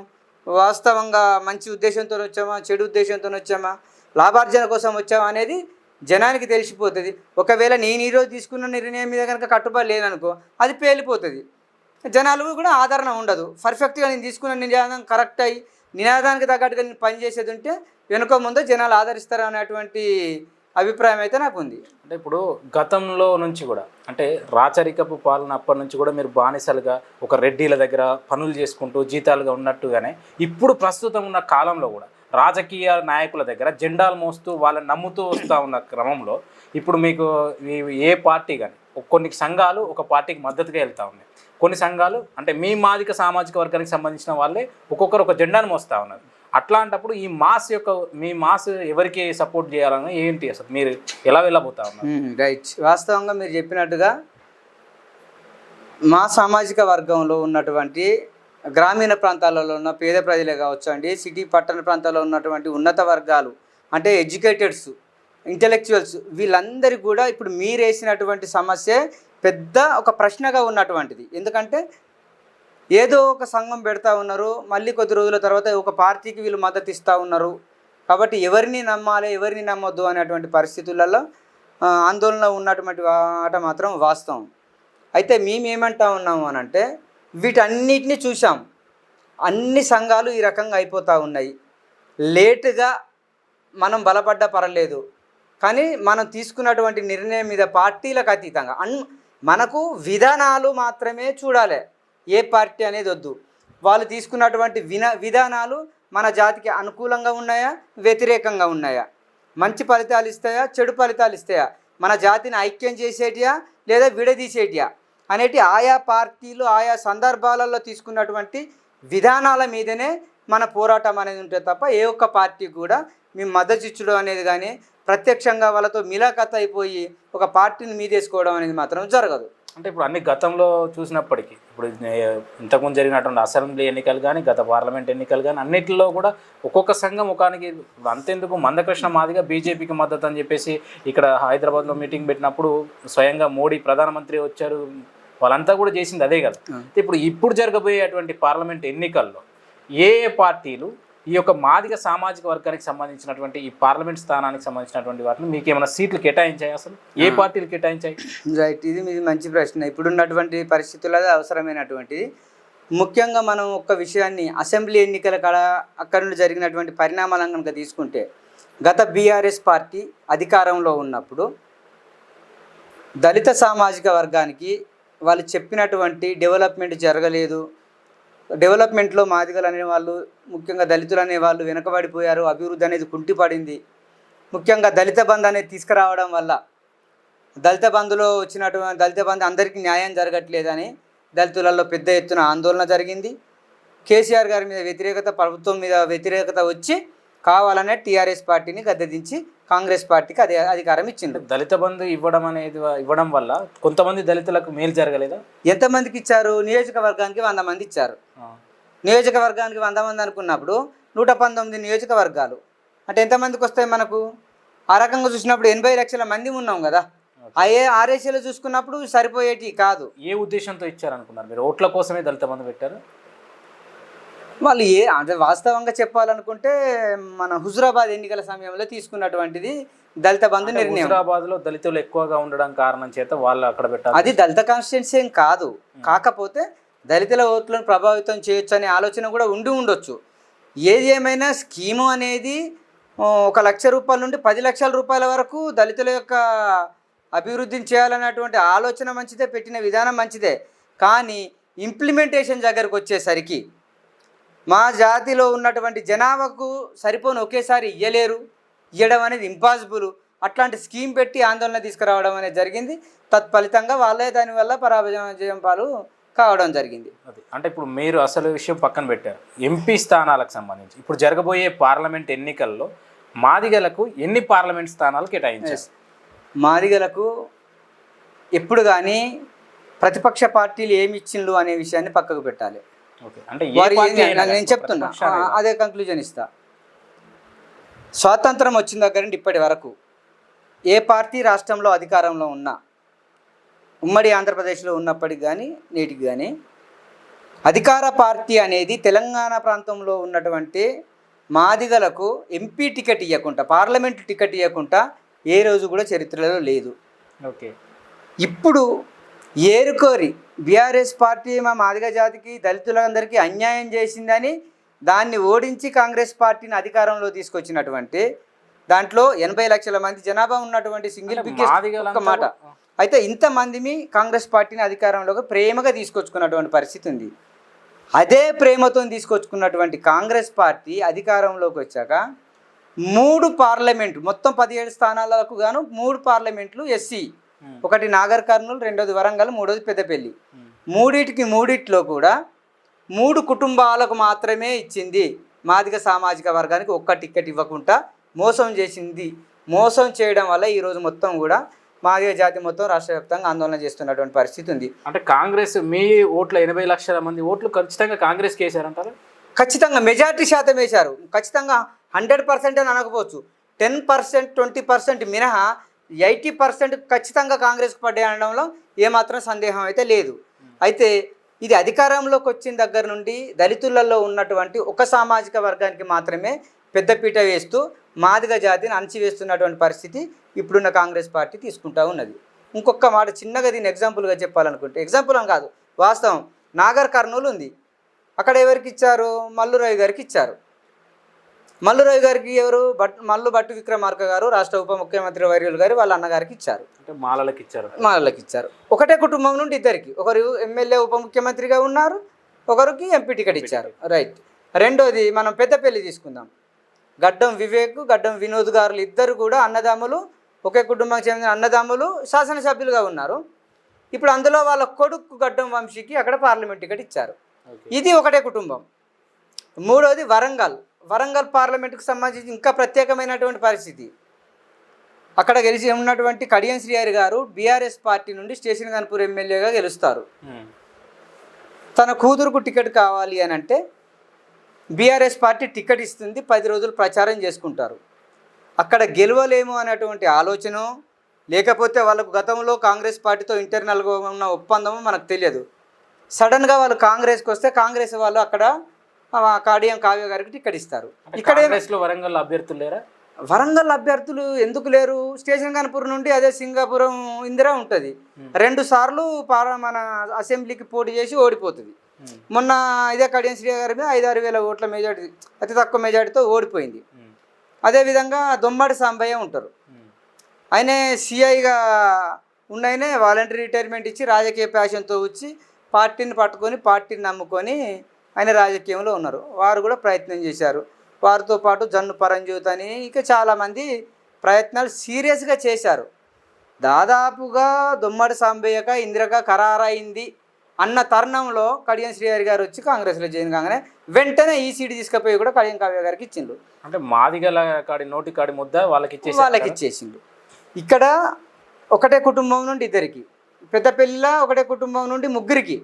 Speaker 2: వాస్తవంగా మంచి ఉద్దేశంతో వచ్చామా చెడు ఉద్దేశంతో వచ్చామా లాభార్జన కోసం వచ్చామా అనేది జనానికి తెలిసిపోతుంది. ఒకవేళ నేను ఈరోజు తీసుకున్న నిర్ణయం మీద కనుక కట్టుబడి లేదనుకో అది పేలిపోతుంది. జనాలు కూడా ఆదరణ ఉండదు. పర్ఫెక్ట్గా నేను తీసుకున్న నినాదం కరెక్ట్ అయ్యి నినాదానికి తగ్గట్టుగా నేను పనిచేసేది ఉంటే వెనుక ముందు జనాలు ఆదరిస్తారు అనేటువంటి అభిప్రాయం అయితే నాకు ఉంది.
Speaker 1: అంటే ఇప్పుడు గతంలో నుంచి కూడా అంటే రాచరికపు పాలన అప్పటి నుంచి కూడా మీరు బానిసలుగా ఒక రెడ్డీల దగ్గర పనులు చేసుకుంటూ జీతాలుగా ఉన్నట్టుగానే ఇప్పుడు ప్రస్తుతం ఉన్న కాలంలో కూడా రాజకీయ నాయకుల దగ్గర జెండాలు మోస్తూ వాళ్ళని నమ్ముతూ వస్తూ ఉన్న క్రమంలో ఇప్పుడు మీకు ఏ పార్టీ కానీ కొన్ని సంఘాలు ఒక పార్టీకి మద్దతుగా వెళ్తూ ఉన్నాయి. కొన్ని సంఘాలు అంటే మీ మాదిక సామాజిక వర్గానికి సంబంధించిన వాళ్ళే ఒక్కొక్కరు ఒక జెండాను మోస్తూ ఉన్నారు. అట్లాంటప్పుడు ఈ మాస్ యొక్క మీ మాస్ ఎవరికి సపోర్ట్ చేయాలని ఏంటి అసలు? మీరు ఎలా వెళ్ళబోతా ఉన్నారు?
Speaker 2: రైట్. వాస్తవంగా మీరు చెప్పినట్టుగా మా సామాజిక వర్గంలో ఉన్నటువంటి గ్రామీణ ప్రాంతాలలో ఉన్న పేద ప్రజలే కావచ్చు అండి సిటీ పట్టణ ప్రాంతాల్లో ఉన్నటువంటి ఉన్నత వర్గాలు అంటే ఎడ్యుకేటెడ్స్ ఇంటలెక్చువల్స్ వీళ్ళందరికీ కూడా ఇప్పుడు మీరు వేసినటువంటి సమస్య పెద్ద ఒక ప్రశ్నగా ఉన్నటువంటిది. ఎందుకంటే ఏదో ఒక సంఘం పెడతా ఉన్నారు మళ్ళీ కొద్ది రోజుల తర్వాత ఒక పార్టీకి వీళ్ళు మద్దతు ఇస్తూ ఉన్నారు. కాబట్టి ఎవరిని నమ్మాలి ఎవరిని నమ్మొద్దు అనేటువంటి పరిస్థితులలో ఆందోళన ఉన్నటువంటి ఆట మాత్రం వాస్తవం. అయితే మేము ఉన్నాము అని అంటే వీటన్నిటిని చూసాం అన్ని సంఘాలు ఈ రకంగా అయిపోతూ ఉన్నాయి. లేటుగా మనం బలపడ్డ పర్లేదు కానీ మనం తీసుకున్నటువంటి నిర్ణయం మీద పార్టీలకు అతీతంగా అన్ మనకు విధానాలు మాత్రమే చూడాలి. ఏ పార్టీ అనేది వద్దు. వాళ్ళు తీసుకున్నటువంటి విన విధానాలు మన జాతికి అనుకూలంగా ఉన్నాయా? వ్యతిరేకంగా ఉన్నాయా? మంచి ఫలితాలు ఇస్తాయా? చెడు ఫలితాలు ఇస్తాయా? మన జాతిని ఐక్యం చేసేటియా? లేదా విడదీసేటియా? అనేటి ఆయా పార్టీలు ఆయా సందర్భాలలో తీసుకున్నటువంటి విధానాల మీదనే మన పోరాటం అనేది ఉంటుంది తప్ప ఏ ఒక్క పార్టీ కూడా మేము మద్దతు ఇచ్చడం అనేది కానీ ప్రత్యక్షంగా వాళ్ళతో మిలాఖత్ అయిపోయి ఒక పార్టీని మీదేసుకోవడం అనేది మాత్రం జరగదు.
Speaker 1: అంటే ఇప్పుడు అన్ని గతంలో చూసినప్పటికీ ఇప్పుడు ఇంతకుముందు జరిగినటువంటి అసెంబ్లీ ఎన్నికలు కానీ గత పార్లమెంట్ ఎన్నికలు కానీ అన్నిటిలో కూడా ఒక్కొక్క సంఘం ఒకనికి అంతెందుకు మందకృష్ణ మాదిగా బీజేపీకి మద్దతు అని చెప్పేసి ఇక్కడ హైదరాబాద్లో మీటింగ్ పెట్టినప్పుడు స్వయంగా మోడీ ప్రధానమంత్రి వచ్చారు. వాళ్ళంతా కూడా చేసింది అదే కదా. ఇప్పుడు ఇప్పుడు జరగబోయేటువంటి పార్లమెంట్ ఎన్నికల్లో ఏ పార్టీలు ఈ యొక్క మాదిగ సామాజిక వర్గానికి సంబంధించినటువంటి ఈ పార్లమెంట్ స్థానానికి సంబంధించినటువంటి వాటిని మీకు ఏమైనా సీట్లు కేటాయించాయి అసలు? ఏ పార్టీలు కేటాయించాయి?
Speaker 2: రైట్ ఇది మీది మంచి ప్రశ్న. ఇప్పుడున్నటువంటి పరిస్థితుల్లో అవసరమైనటువంటిది. ముఖ్యంగా మనం ఒక్క విషయాన్ని అసెంబ్లీ ఎన్నికల కాడ అక్కడ నుండి జరిగినటువంటి పరిణామాలను కనుక తీసుకుంటే గత బీఆర్ఎస్ పార్టీ అధికారంలో ఉన్నప్పుడు దళిత సామాజిక వర్గానికి వాళ్ళు చెప్పినటువంటి డెవలప్మెంట్ జరగలేదు డెవలప్మెంట్లో మాదిగలు అనే వాళ్ళు ముఖ్యంగా దళితులు అనే వాళ్ళు వెనకబడిపోయారు. అభివృద్ధి అనేది కుంటిపడింది. ముఖ్యంగా దళిత బంధు అనేది తీసుకురావడం వల్ల దళిత బంధులో వచ్చినటువంటి దళిత బంధు అందరికీ న్యాయం జరగట్లేదని దళితులలో పెద్ద ఎత్తున ఆందోళన జరిగింది. కేసీఆర్ గారి మీద వ్యతిరేకత ప్రభుత్వం మీద వ్యతిరేకత వచ్చి కావాలనే టీఆర్ఎస్ పార్టీని గద్దెదించి కాంగ్రెస్ పార్టీకి అదే అధికారం ఇచ్చింది
Speaker 1: దళిత బంధు ఇవ్వడం అనేది ఇవ్వడం వల్ల కొంతమంది దళితులకు మేలు జరగలేదా?
Speaker 2: ఎంతమందికి ఇచ్చారు? నియోజకవర్గానికి వంద మంది ఇచ్చారు. నియోజకవర్గానికి వంద మంది అనుకున్నప్పుడు నూట పంతొమ్మిది నియోజకవర్గాలు. అంటే ఎంతమందికి వస్తాయి మనకు? ఆ రకంగా చూసినప్పుడు ఎనభై లక్షల మంది ఉన్నాం కదా. ఆ ఏ ఆర్ఏసీలో చూసుకున్నప్పుడు సరిపోయేటి కాదు.
Speaker 1: ఏ ఉద్దేశంతో ఇచ్చారనుకున్నారు మీరు? ఓట్ల కోసమే దళిత బంధు పెట్టారు?
Speaker 2: వాళ్ళు ఏ అంటే వాస్తవంగా చెప్పాలనుకుంటే మన హుజురాబాద్ ఎన్నికల సమయంలో తీసుకున్నటువంటిది దళిత బంధు నిర్ణయం.
Speaker 1: హుజరాబాద్లో దళితులు ఎక్కువగా ఉండడం కారణం చేత వాళ్ళు అక్కడ పెట్టారు
Speaker 2: అది దళిత కాన్స్టిట్యున్సీ ఏం కాదు. కాకపోతే దళితుల ఓట్లను ప్రభావితం చేయొచ్చు అనే ఆలోచన కూడా ఉండి ఉండొచ్చు. ఏది ఏమైనా స్కీము అనేది ఒక లక్ష రూపాయల నుండి పది లక్షల రూపాయల వరకు దళితుల యొక్క అభివృద్ధిని చేయాలన్నటువంటి ఆలోచన మంచిదే పెట్టిన విధానం మంచిదే. కానీ ఇంప్లిమెంటేషన్ దగ్గరకు వచ్చేసరికి మా జాతిలో ఉన్నటువంటి జనాభాకు సరిపోని ఒకేసారి ఇయ్యలేరు. ఇవ్వడం అనేది ఇంపాసిబుల్ అట్లాంటి స్కీమ్ పెట్టి ఆందోళన తీసుకురావడం అనేది జరిగింది. తత్ఫలితంగా వాళ్ళే దానివల్ల పరాజయం పాలు కావడం జరిగింది.
Speaker 1: అది. అంటే ఇప్పుడు మీరు అసలు విషయం పక్కన పెట్టారు. ఎంపీ స్థానాలకు సంబంధించి. ఇప్పుడు జరగబోయే పార్లమెంట్ ఎన్నికల్లో మాదిగలకు ఎన్ని పార్లమెంట్ స్థానాలు కేటాయించారు?
Speaker 2: మాదిగలకు ఎప్పుడు కానీ ప్రతిపక్ష పార్టీలు ఏమి ఇచ్చిండ్రు అనే విషయాన్ని పక్కకు పెట్టాలి.
Speaker 1: అంటే
Speaker 2: నేను చెప్తున్నా. అదే కంక్లూజన్ ఇస్తా. స్వాతంత్రం వచ్చిన దగ్గర నుండి ఇప్పటి వరకు ఏ పార్టీ రాష్ట్రంలో అధికారంలో ఉన్నా ఉమ్మడి ఆంధ్రప్రదేశ్లో ఉన్నప్పటికి కానీ నేటికి కానీ అధికార పార్టీ అనేది తెలంగాణ ప్రాంతంలో ఉన్నటువంటి మాదిగలకు ఎంపీ టికెట్ ఇవ్వకుండా పార్లమెంట్ టికెట్ ఇవ్వకుండా ఏ రోజు కూడా చరిత్రలో లేదు.
Speaker 1: ఓకే.
Speaker 2: ఇప్పుడు ఏరుకోరి. బీఆర్ఎస్ పార్టీ మా మాదిగ జాతికి దళితులందరికీ అన్యాయం చేసిందని దాన్ని ఓడించి కాంగ్రెస్ పార్టీని అధికారంలో తీసుకొచ్చినటువంటి దాంట్లో ఎనభై లక్షల మంది జనాభా ఉన్నటువంటి సింగిల్ బిగ్గెస్ట్ మాట. అయితే ఇంతమందిని కాంగ్రెస్ పార్టీని అధికారంలోకి ప్రేమగా తీసుకొచ్చుకున్నటువంటి పరిస్థితి ఉంది. అదే ప్రేమతో తీసుకొచ్చుకున్నటువంటి కాంగ్రెస్ పార్టీ అధికారంలోకి వచ్చాక మూడు పార్లమెంటు మొత్తం పదిహేడు స్థానాలకు గాను మూడు పార్లమెంట్లు ఎస్సీ. ఒకటి నాగర్ కర్నూలు రెండోది వరంగల్ మూడోది పెద్దపల్లి.
Speaker 1: ఉమ్.
Speaker 2: మూడిటికి మూడిట్లో కూడా మూడు కుటుంబాలకు మాత్రమే ఇచ్చింది మాదిగ సామాజిక వర్గానికి ఒక్క టికెట్ ఇవ్వకుండా మోసం చేసింది. మోసం చేయడం వల్ల ఈరోజు మొత్తం కూడా మాదిగ జాతి మొత్తం రాష్ట్ర వ్యాప్తంగా ఆందోళన చేస్తున్నటువంటి పరిస్థితి ఉంది.
Speaker 1: అంటే కాంగ్రెస్ మీ ఓట్ల ఎనభై లక్షల మంది ఓట్లు ఖచ్చితంగా కాంగ్రెస్ కేసారంటారు
Speaker 2: ఖచ్చితంగా మెజారిటీ శాతం వేశారు. ఖచ్చితంగా హండ్రెడ్ పర్సెంట్ అని అనకపోవచ్చు. టెన్ పర్సెంట్ ట్వంటీ పర్సెంట్ మినహా ఎయిటీ పర్సెంట్ ఖచ్చితంగా కాంగ్రెస్కి పడ్డాయి అనడంలో ఏమాత్రం సందేహం అయితే లేదు. అయితే ఇది అధికారంలోకి వచ్చిన దగ్గర నుండి దళితులలో ఉన్నటువంటి ఒక సామాజిక వర్గానికి మాత్రమే పెద్దపీట వేస్తూ మాదిగ జాతిని అణచివేస్తున్నటువంటి పరిస్థితి ఇప్పుడున్న కాంగ్రెస్ పార్టీ తీసుకుంటా ఉన్నది. ఇంకొక మాట చిన్నగా దీన్ని ఎగ్జాంపుల్గా చెప్పాలనుకుంటే ఎగ్జాంపుల్ అని కాదు వాస్తవం. నాగర్ కర్నూలు ఉంది. అక్కడ ఎవరికి ఇచ్చారు? మల్లురావు గారికి ఇచ్చారు. మల్లురావు గారికి ఎవరు? బట్ మల్లు భట్టు విక్రమార్క గారు రాష్ట్ర ఉప ముఖ్యమంత్రి వర్యులు గారు వాళ్ళ అన్నగారికి ఇచ్చారు.
Speaker 1: అంటే మాలలకు ఇచ్చారు.
Speaker 2: వాళ్ళకి ఇచ్చారు ఒకటే కుటుంబం నుండి ఇద్దరికి. ఒకరు ఎమ్మెల్యే ఉప ముఖ్యమంత్రిగా ఉన్నారు ఒకరికి ఎంపీ టికెట్ ఇచ్చారు. రైట్. రెండోది మనం పెద్దపల్లి తీసుకుందాం. గడ్డం వివేక్ గడ్డం వినోద్ గారు ఇద్దరు కూడా అన్నదమ్ములు ఒకే కుటుంబానికి చెందిన అన్నదమ్ములు శాసనసభ్యులుగా ఉన్నారు. ఇప్పుడు అందులో వాళ్ళ కొడుకు గడ్డం వంశీకి అక్కడ పార్లమెంట్ టికెట్ ఇచ్చారు. ఇది ఒకటే కుటుంబం. మూడోది వరంగల్. వరంగల్ పార్లమెంట్కి సంబంధించి ఇంకా ప్రత్యేకమైనటువంటి పరిస్థితి. అక్కడ గెలిచి ఉన్నటువంటి కడియం శ్రీహరి గారు బీఆర్ఎస్ పార్టీ నుండి స్టేషన్ గన్పూర్ ఎమ్మెల్యేగా గెలుస్తారు. తన కూతురుకు టికెట్ కావాలి అని అంటే బీఆర్ఎస్ పార్టీ టికెట్ ఇస్తుంది పది రోజులు ప్రచారం చేసుకుంటారు. అక్కడ గెలవలేము అనేటువంటి ఆలోచన లేకపోతే వాళ్ళకు గతంలో కాంగ్రెస్ పార్టీతో ఇంటర్నల్గా ఉన్న ఒప్పందమో మనకు తెలియదు. సడన్గా వాళ్ళు కాంగ్రెస్కి వస్తే కాంగ్రెస్ వాళ్ళు అక్కడ కాడియం కావ్య గారికి టికెట్ ఇస్తారు ఇక్కడ
Speaker 1: వరంగల్ అభ్యర్థులు లేరా
Speaker 2: వరంగల్ అభ్యర్థులు ఎందుకు లేరు స్టేషన్ కనుపూర్ నుండి అదే సింగాపురం ఇందిరా ఉంటుంది. రెండు సార్లు పార మన అసెంబ్లీకి పోటీ చేసి ఓడిపోతుంది. మొన్న ఇదే కడియం శ్రీ గారి మీద ఐదారు వేల ఓట్ల మెజార్టీ అతి తక్కువ మెజార్టీతో ఓడిపోయింది. అదేవిధంగా దొమ్మడి సాంబయ్య ఉంటారు. ఆయనే సిఐగా ఉన్నాయనే వాలంటరీ రిటైర్మెంట్ ఇచ్చి రాజకీయ ప్యాషన్తో వచ్చి పార్టీని పట్టుకొని పార్టీని నమ్ముకొని ఆయన రాజకీయంలో ఉన్నారు. వారు కూడా ప్రయత్నం చేశారు. వారితో పాటు జన్ను పరంజ్యోత్ అని ఇక చాలామంది ప్రయత్నాలు సీరియస్గా చేశారు. దాదాపుగా దొమ్మడి సాంబయ్యక ఇందిరక ఖరారైంది అన్న తరుణంలో కడియం శ్రీహరి గారు వచ్చి కాంగ్రెస్లో జాయిన్ కాగానే వెంటనే ఈ సీటు తీసుకుపోయి కూడా కడియం కావ్య గారికి ఇచ్చిండు
Speaker 1: అంటే మాదిగల కాడి నోటి కాడి ముద్ద వాళ్ళకి ఇచ్చేసి
Speaker 2: వాళ్ళకి ఇచ్చేసిండు ఇక్కడ ఒకటే కుటుంబం నుండి ఇద్దరికి పెద్దపల్లిలో ఒకటే కుటుంబం నుండి ముగ్గురికి.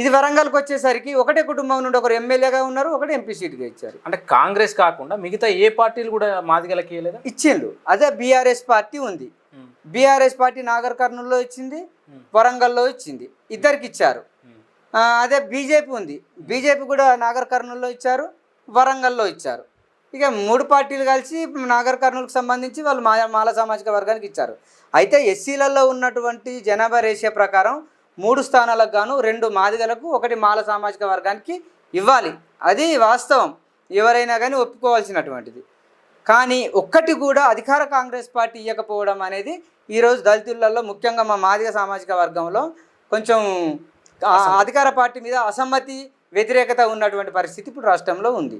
Speaker 2: ఇది వరంగల్కి వచ్చేసరికి ఒకటే కుటుంబం నుండి ఒకరు ఎమ్మెల్యేగా ఉన్నారు ఒకటి ఎంపీ సీటుగా ఇచ్చారు.
Speaker 1: అంటే కాంగ్రెస్ కాకుండా మిగతా ఏ పార్టీలు కూడా మాదిగలకి ఇవ్వలేదా
Speaker 2: ఇచ్చిండు అదే బీఆర్ఎస్ పార్టీ ఉంది. బీఆర్ఎస్ పార్టీ నాగర్ కర్నూలులో ఇచ్చింది వరంగల్లో ఇచ్చింది. ఇద్దరికి ఇచ్చారు. అదే బీజేపీ ఉంది. బీజేపీ కూడా నాగర్ కర్నూలులో ఇచ్చారు వరంగల్లో ఇచ్చారు. ఇక మూడు పార్టీలు కలిసి నాగర్ కర్నూలుకు సంబంధించి వాళ్ళు మా మాల సామాజిక వర్గానికి ఇచ్చారు. అయితే ఎస్సీలలో ఉన్నటువంటి జనాభా రేషియో ప్రకారం మూడు స్థానాలకు గాను రెండు మాదిగలకు ఒకటి మాల సామాజిక వర్గానికి ఇవ్వాలి. అది వాస్తవం. ఎవరైనా కానీ ఒప్పుకోవాల్సినటువంటిది. కానీ ఒక్కటి కూడా అధికార కాంగ్రెస్ పార్టీ ఇవ్వకపోవడం అనేది ఈరోజు దళితులలో ముఖ్యంగా మా మాదిగ సామాజిక వర్గంలో కొంచెం అధికార పార్టీ మీద అసమ్మతి వ్యతిరేకత ఉన్నటువంటి పరిస్థితి ఇప్పుడు రాష్ట్రంలో ఉంది.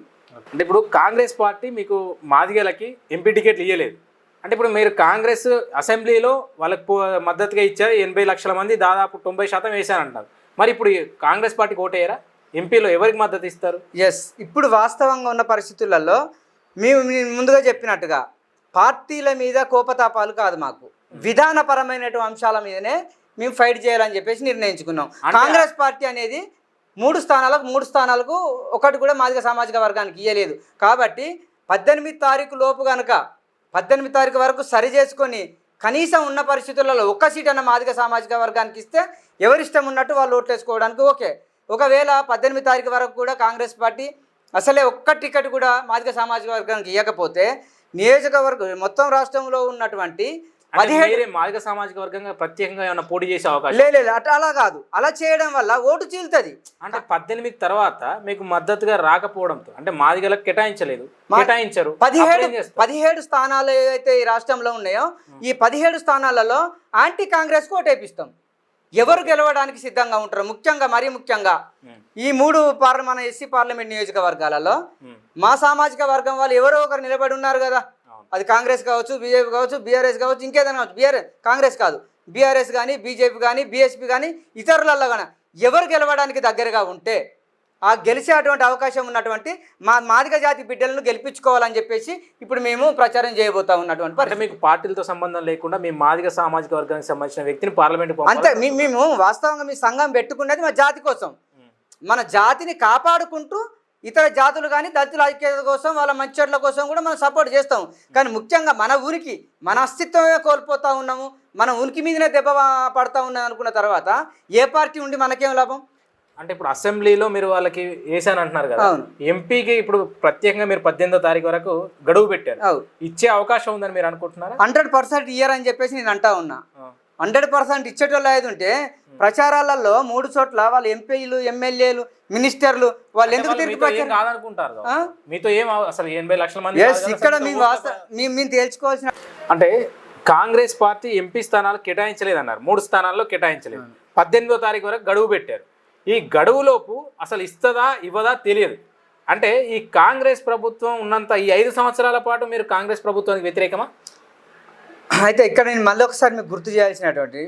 Speaker 1: అంటే ఇప్పుడు కాంగ్రెస్ పార్టీ మీకు మాదిగలకి ఎంపీ టికెట్లు ఇవ్వలేదు అంటే ఇప్పుడు మీరు కాంగ్రెస్ అసెంబ్లీలో వాళ్ళకి మద్దతుగా ఇచ్చారు ఎనభై లక్షల మంది దాదాపు తొంభై శాతం వేశారంటారు. మరి ఇప్పుడు కాంగ్రెస్ పార్టీకి ఓటేయరా? ఎంపీలో ఎవరికి మద్దతు ఇస్తారు?
Speaker 2: ఎస్ ఇప్పుడు వాస్తవంగా ఉన్న పరిస్థితులలో మేము ముందుగా చెప్పినట్టుగా పార్టీల మీద కోపతాపాలు కాదు మాకు. విధానపరమైనటువంటి అంశాల మీదనే మేము ఫైట్ చేయాలని చెప్పేసి నిర్ణయించుకున్నాం. కాంగ్రెస్ పార్టీ అనేది మూడు స్థానాలకు మూడు స్థానాలకు ఒకటి కూడా మాదిగ సామాజిక వర్గానికి ఇవ్వలేదు కాబట్టి పద్దెనిమిది తారీఖు లోపు కనుక పద్దెనిమిది తారీఖు వరకు సరి చేసుకొని కనీసం ఉన్న పరిస్థితులలో ఒక్క సీట్ అన్న మాదిక సామాజిక వర్గానికి ఇస్తే ఎవరిష్టం ఉన్నట్టు వాళ్ళు ఓట్లు వేసుకోవడానికి ఓకే. ఒకవేళ పద్దెనిమిది తారీఖు వరకు కూడా కాంగ్రెస్ పార్టీ అసలే ఒక్క టికెట్ కూడా మాదిక సామాజిక వర్గానికి ఇవ్వకపోతే నియోజకవర్గం మొత్తం రాష్ట్రంలో ఉన్నటువంటి పదిహేడు
Speaker 1: మాదిగ సామాజిక వర్గంగా ప్రత్యేకంగా ఏమైనా పోటీ చేసే అవకాశం
Speaker 2: లే లే, లే, అట్లా అలా కాదు. అలా చేయడం వల్ల ఓటు చీలుతుంది.
Speaker 1: అంటే పద్దెనిమిది తర్వాత మీకు మద్దతుగా రాకపోవడంతో అంటే మాదిగలకు కేటాయించలేదు కేటాయించరు.
Speaker 2: పదిహేడు? పదిహేడు స్థానాలు ఏవైతే ఈ రాష్ట్రంలో ఉన్నాయో ఈ పదిహేడు స్థానాలలో యాంటీ కాంగ్రెస్ ఓటేపిస్తాం. ఎవరు గెలవడానికి సిద్ధంగా ఉంటారు? ముఖ్యంగా మరీ ముఖ్యంగా ఈ మూడు పార్ల మన ఎస్సీ పార్లమెంట్ నియోజకవర్గాలలో మా సామాజిక వర్గం వాళ్ళు ఎవరో ఒకరు నిలబడి ఉన్నారు కదా. అది కాంగ్రెస్ కావచ్చు బీజేపీ కావచ్చు బీఆర్ఎస్ కావచ్చు ఇంకేదైనా కావచ్చు. బీఆర్ఎస్ కాంగ్రెస్ కాదు. బీఆర్ఎస్ కానీ బీజేపీ కానీ బీఎస్పీ కానీ ఇతరులలో కానీ ఎవరు గెలవడానికి దగ్గరగా ఉంటే ఆ గెలిచేటువంటి అవకాశం ఉన్నటువంటి మా మాదిగ జాతి బిడ్డలను గెలిపించుకోవాలని చెప్పేసి ఇప్పుడు మేము ప్రచారం చేయబోతా ఉన్నటువంటి
Speaker 1: అంటే మీకు పార్టీలతో సంబంధం లేకుండా మీ మాదిగ సామాజిక వర్గానికి సంబంధించిన వ్యక్తిని పార్లమెంట్
Speaker 2: అంతే మేము వాస్తవంగా మీ సంఘం పెట్టుకున్నది మా జాతి కోసం. మన జాతిని కాపాడుకుంటూ ఇతర జాతులు కానీ దళితుల ఐక్యత కోసం వాళ్ళ మంచోట్ల కోసం కూడా మనం సపోర్ట్ చేస్తాం. కానీ ముఖ్యంగా మన ఉనికి మన అస్తిత్వమే కోల్పోతా ఉన్నాము. మన ఉనికి మీదనే దెబ్బ పడతా ఉన్నాం అనుకున్న తర్వాత ఏ పార్టీ ఉండి మనకేం లాభం?
Speaker 1: అంటే ఇప్పుడు అసెంబ్లీలో మీరు వాళ్ళకి వేసాను అంటున్నారు కదా. ఎంపీకి ఇప్పుడు ప్రత్యేకంగా మీరు పద్దెనిమిదో తారీఖు వరకు గడువు పెట్టారు. ఇచ్చే అవకాశం ఉందని మీరు అనుకుంటున్నారా?
Speaker 2: హండ్రెడ్ పర్సెంట్ ఇయర్ అని చెప్పేసి నేను అంటా ఉన్నా. హండ్రెడ్ పర్సెంట్ ఇచ్చేటోళ్ళు ఏది ఉంటే ప్రచారాలలో మూడు చోట్ల వాళ్ళు ఎంపీలు ఎమ్మెల్యేలు మినిస్టర్లు వాళ్ళు ఎందుకు తిరిగి
Speaker 1: మీతో ఏం
Speaker 2: ప్రచారం
Speaker 1: కాదనుకుంటారు కదా.
Speaker 2: ఆ?
Speaker 1: మీతో ఏం అవ- అసలు ఎనభై లక్షల మంది
Speaker 2: ఇక్కడ మేము తేల్చుకోవాల్సిన
Speaker 1: అంటే కాంగ్రెస్ పార్టీ ఎంపీ స్థానాలు కేటాయించలేదు అన్నారు మూడు స్థానాల్లో కేటాయించలేదు. పద్దెనిమిదో తారీఖు వరకు గడువు పెట్టారు. ఈ గడువులోపు అసలు ఇస్తుందా ఇవ్వదా తెలియదు. అంటే ఈ కాంగ్రెస్ ప్రభుత్వం ఉన్నంత ఈ ఐదు సంవత్సరాల పాటు మీరు కాంగ్రెస్ ప్రభుత్వానికి వ్యతిరేకమా?
Speaker 2: అయితే ఇక్కడ నేను మళ్ళీ ఒకసారి మీకు గుర్తు చేయాల్సినటువంటి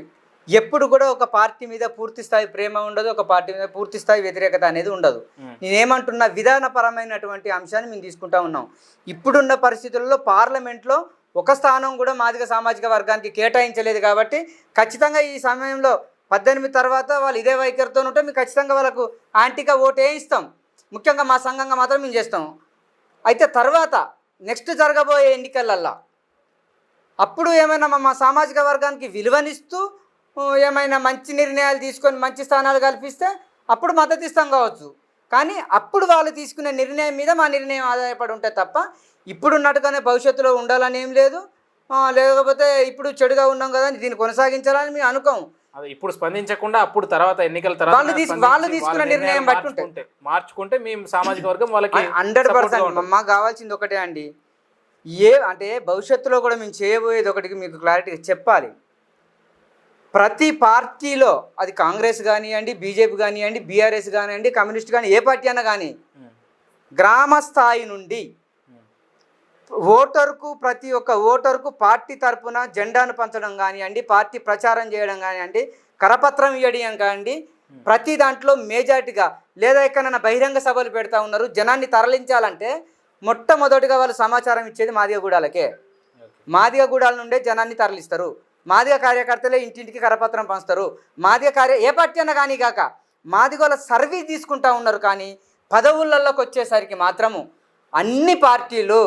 Speaker 2: ఎప్పుడు కూడా ఒక పార్టీ మీద పూర్తి స్థాయి ప్రేమ ఉండదు ఒక పార్టీ మీద పూర్తి స్థాయి వ్యతిరేకత అనేది ఉండదు. నేనేమంటున్నా విధానపరమైనటువంటి అంశాన్ని మేము తీసుకుంటా ఉన్నాం. ఇప్పుడున్న పరిస్థితుల్లో పార్లమెంట్లో ఒక స్థానం కూడా మాదిగ సామాజిక వర్గానికి కేటాయించలేదు కాబట్టి ఖచ్చితంగా ఈ సమయంలో పద్దెనిమిది తర్వాత వాళ్ళు ఇదే వైఖరితో ఉంటే మేము ఖచ్చితంగా వాళ్ళకు యాంటీగా ఓటు వేయిస్తాం ముఖ్యంగా మా సంఘంగా మాత్రం మేము చేస్తాం. అయితే తర్వాత నెక్స్ట్ జరగబోయే ఎన్నికలల్లో అప్పుడు ఏమైనా మా- మా సామాజిక వర్గానికి విలువనిస్తూ ఏమైనా మంచి నిర్ణయాలు తీసుకొని మంచి స్థానాలు కల్పిస్తే అప్పుడు మద్దతు ఇస్తాం కావచ్చు. కానీ అప్పుడు వాళ్ళు తీసుకునే నిర్ణయం మీద మా నిర్ణయం ఆధారపడి ఉంటే తప్ప ఇప్పుడు ఉన్నట్టుగానే భవిష్యత్తులో ఉండాలని ఏం లేదు. లేకపోతే ఇప్పుడు చెడుగా ఉన్నాం కదా అని దీన్ని కొనసాగించాలని మేము అనుకోము.
Speaker 1: ఇప్పుడు స్పందించకుండా అప్పుడు తర్వాత ఎన్నికల తర్వాత
Speaker 2: వాళ్ళు వాళ్ళు తీసుకున్న నిర్ణయం బట్టి.
Speaker 1: మార్చుకుంటే మార్చుకుంటే మీ సామాజిక వర్గం వాళ్ళకి
Speaker 2: హండ్రెడ్ పర్సెంట్. మాకు కావాల్సింది ఒకటే అండి. ఏ అంటే భవిష్యత్తులో కూడా మేము చేయబోయేది ఒకటికి మీకు క్లారిటీగా చెప్పాలి. ప్రతి పార్టీలో అది కాంగ్రెస్ కానివ్వండి బీజేపీ కానివ్వండి బీఆర్ఎస్ కానివ్వండి కమ్యూనిస్ట్ కానీ ఏ పార్టీ అయినా కానీ గ్రామ స్థాయి నుండి ఓటర్కు ప్రతి ఒక్క ఓటర్కు పార్టీ తరపున జెండాను పంచడం కానివ్వండి పార్టీ ప్రచారం చేయడం కానివ్వండి కరపత్రం ఇవ్వడం కానివ్వండి ప్రతి దాంట్లో మేజార్టీగా లేదా ఎక్కడైనా బహిరంగ సభలు పెడతా ఉన్నారు జనాన్ని తరలించాలంటే మొట్టమొదటిగా వాళ్ళు సమాచారం ఇచ్చేది మాదిగగూడాలకే. మాదిగగూడాల నుండే జనాన్ని తరలిస్తారు. మాదిగ కార్యకర్తలే ఇంటింటికి కరపత్రం పంచుతారు. మాదిగ కార్య ఏ పార్టీ అన్నా కానీ కాక మాదిగోళ్ళ సర్వీస్ తీసుకుంటా ఉన్నారు కానీ పదవులలోకి వచ్చేసరికి మాత్రము అన్ని పార్టీలు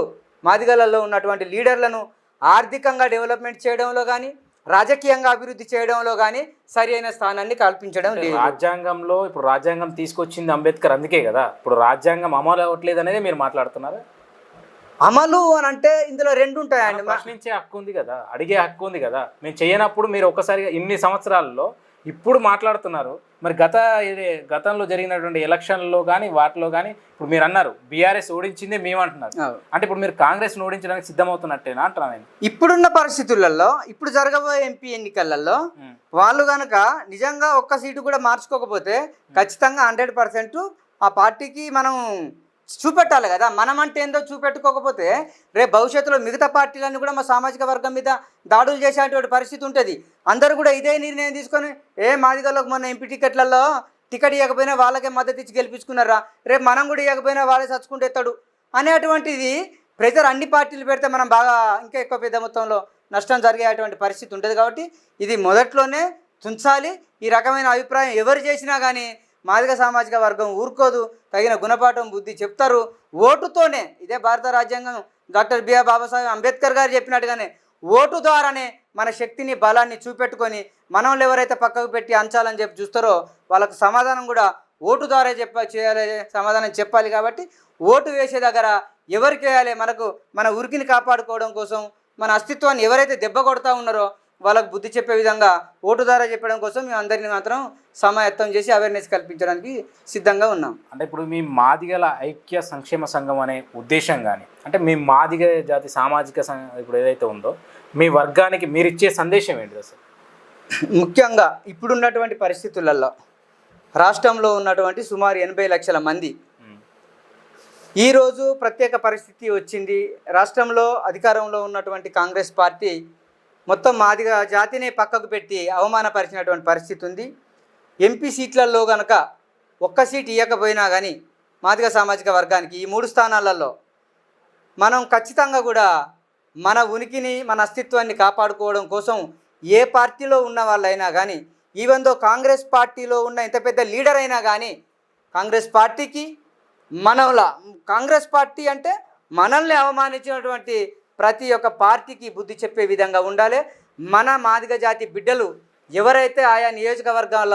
Speaker 2: మాదిగలలో ఉన్నటువంటి లీడర్లను ఆర్థికంగా డెవలప్మెంట్ చేయడంలో కానీ రాజకీయంగా అభివృద్ధి చేయడంలో కానీ సరి అయిన స్థానాన్ని కల్పించడం లేదు.
Speaker 1: రాజ్యాంగంలో ఇప్పుడు రాజ్యాంగం తీసుకొచ్చింది అంబేద్కర్ అందుకే కదా. ఇప్పుడు రాజ్యాంగం అమలు అవ్వట్లేదు అనేది మీరు మాట్లాడుతున్నారు.
Speaker 2: అమలు అని అంటే ఇందులో రెండు ఉంటాయండి.
Speaker 1: ప్రశ్నించే హక్కు ఉంది కదా అడిగే హక్కు ఉంది కదా. మేము చేయనప్పుడు మీరు ఒక్కసారిగా ఇన్ని సంవత్సరాల్లో ఇప్పుడు మాట్లాడుతున్నారు. మరి గత గతంలో జరిగినటువంటి ఎలక్షన్లో కానీ వాటిలో కానీ ఇప్పుడు మీరు అన్నారు బీఆర్ఎస్ ఓడించిందే మేము అంటున్నారు. అంటే ఇప్పుడు మీరు కాంగ్రెస్ ఓడించడానికి సిద్ధమవుతున్నట్టేనా అంటున్నాను నేను.
Speaker 2: ఇప్పుడున్న పరిస్థితులలో ఇప్పుడు జరగబోయే ఎంపీ ఎన్నికలలో. వాళ్ళు కనుక నిజంగా ఒక్క సీటు కూడా మార్చుకోకపోతే ఖచ్చితంగా హండ్రెడ్ పర్సెంట్ ఆ పార్టీకి మనం చూపెట్టాలి కదా. మనం అంటే ఏందో చూపెట్టుకోకపోతే రేపు భవిష్యత్తులో మిగతా పార్టీలన్నీ కూడా మా సామాజిక వర్గం మీద దాడులు చేసేటువంటి పరిస్థితి ఉంటుంది. అందరూ కూడా ఇదే నిర్ణయం తీసుకొని ఏ మాదిగలకు మొన్న ఎంపీ టికెట్లలో టికెట్ ఇవ్వకపోయినా వాళ్ళకే మద్దతు ఇచ్చి గెలిపించుకున్నారా? రేపు మనం కూడా ఇవ్వకపోయినా వాళ్ళే చచ్చుకుంటే ఎత్తాడు. అనేటువంటిది ప్రెజర్ అన్ని పార్టీలు పెడితే మనం బాగా ఇంకా ఎక్కువ పెద్ద మొత్తంలో నష్టం జరిగేటువంటి పరిస్థితి ఉంటుంది కాబట్టి ఇది మొదట్లోనే తుంచాలి. ఈ రకమైన అభిప్రాయం ఎవరు చేసినా కానీ మాదిగ సామాజిక వర్గం ఊరుకోదు తగిన గుణపాఠం బుద్ధి చెప్తారు. ఓటుతోనే ఇదే భారత రాజ్యాంగం డాక్టర్ బిఆర్ బాబాసాహెబ్ అంబేద్కర్ గారు చెప్పినట్టుగానే ఓటు ద్వారానే మన శక్తిని బలాన్ని చూపెట్టుకొని మనల్ని ఎవరైతే పక్కకు పెట్టి అంచాలని చెప్పి చూస్తారో వాళ్ళకు సమాధానం కూడా ఓటు ద్వారా చెప్ప చేయాలి సమాధానం చెప్పాలి కాబట్టి ఓటు వేసే దగ్గర ఎవరికి వేయాలి? మనకు మన ఉరికిని కాపాడుకోవడం కోసం మన అస్తిత్వాన్ని ఎవరైతే దెబ్బ కొడతా ఉన్నారో వాళ్ళకు బుద్ధి చెప్పే విధంగా ఓటు ద్వారా చెప్పడం కోసం మేము అందరినీ మాత్రం సమాయత్తం చేసి అవేర్నెస్ కల్పించడానికి సిద్ధంగా ఉన్నాం.
Speaker 1: అంటే ఇప్పుడు మీ మాదిగల ఐక్య సంక్షేమ సంఘం అనే ఉద్దేశం కానీ అంటే మీ మాదిగ జాతి సామాజిక ఇప్పుడు ఏదైతే ఉందో మీ వర్గానికి మీరు ఇచ్చే సందేశం ఏంటిది అసలు?
Speaker 2: ముఖ్యంగా ఇప్పుడున్నటువంటి పరిస్థితులలో రాష్ట్రంలో ఉన్నటువంటి సుమారు ఎనభై లక్షల మంది. ఈరోజు ప్రత్యేక పరిస్థితి వచ్చింది. రాష్ట్రంలో అధికారంలో ఉన్నటువంటి కాంగ్రెస్ పార్టీ మొత్తం మాదిగా జాతినే పక్కకు పెట్టి అవమానపరిచినటువంటి పరిస్థితి ఉంది. ఎంపీ సీట్లలో కనుక ఒక్క సీట్ ఇవ్వకపోయినా కానీ మాదిగ సామాజిక వర్గానికి ఈ మూడు స్థానాలలో మనం ఖచ్చితంగా కూడా మన ఉనికిని మన అస్తిత్వాన్ని కాపాడుకోవడం కోసం ఏ పార్టీలో ఉన్న వాళ్ళైనా కానీ ఈవెన్ దో కాంగ్రెస్ పార్టీలో ఉన్న ఇంత పెద్ద లీడర్ అయినా కానీ కాంగ్రెస్ పార్టీకి మనల కాంగ్రెస్ పార్టీ అంటే మనల్ని అవమానించినటువంటి ప్రతి ఒక్క పార్టీకి బుద్ధి చెప్పే విధంగా ఉండాలి. మన మాదిగ జాతి బిడ్డలు ఎవరైతే ఆయా నియోజకవర్గాల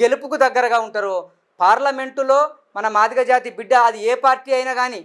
Speaker 2: గెలుపుకు దగ్గరగా ఉంటారో పార్లమెంటులో మన మాదిగ జాతి బిడ్డ అది ఏ పార్టీ అయినా కానీ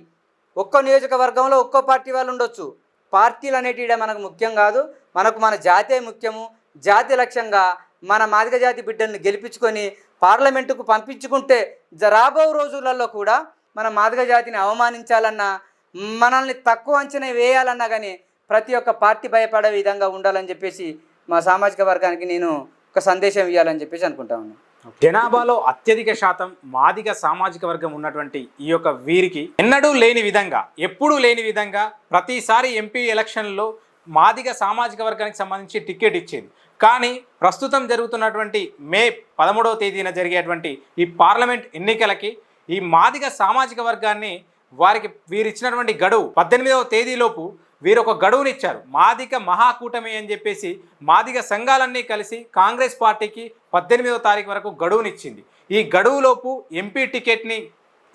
Speaker 2: ఒక్కో నియోజకవర్గంలో ఒక్కో పార్టీ వాళ్ళు ఉండొచ్చు. పార్టీలు అనేటివి మనకు ముఖ్యం కాదు. మనకు మన జాతే ముఖ్యము. జాతి లక్ష్యంగా మన మాదిగ జాతి బిడ్డల్ని గెలిపించుకొని పార్లమెంటుకు పంపించుకుంటే జరాబో రాబో రోజులలో కూడా మన మాదిగ జాతిని అవమానించాలన్నా మనల్ని తక్కువ అంచనా వేయాలన్నా కానీ ప్రతి ఒక్క పార్టీ భయపడే విధంగా ఉండాలని చెప్పేసి మా సామాజిక వర్గానికి నేను ఒక సందేశం ఇవ్వాలని చెప్పేసి అనుకుంటా ఉన్నాను
Speaker 1: జనాభాలో అత్యధిక శాతం మాదిగ సామాజిక వర్గం ఉన్నటువంటి ఈ యొక్క వీరికి ఎన్నడూ లేని విధంగా ఎప్పుడూ లేని విధంగా ప్రతిసారి ఎంపీ ఎలక్షన్లో మాదిగ సామాజిక వర్గానికి సంబంధించి టికెట్ ఇచ్చేది. కానీ ప్రస్తుతం జరుగుతున్నటువంటి మే పదమూడవ తేదీన జరిగేటువంటి ఈ పార్లమెంట్ ఎన్నికలకి ఈ మాదిగ సామాజిక వర్గాన్ని వారికి వీరిచ్చినటువంటి గడువు పద్దెనిమిదవ తేదీలోపు వీరు ఒక గడువునిచ్చారు. మాదిగ మహాకూటమి అని చెప్పేసి మాదిగ సంఘాలన్నీ కలిసి కాంగ్రెస్ పార్టీకి పద్దెనిమిదవ తారీఖు వరకు గడువునిచ్చింది. ఈ గడువులోపు ఎంపీ టికెట్ని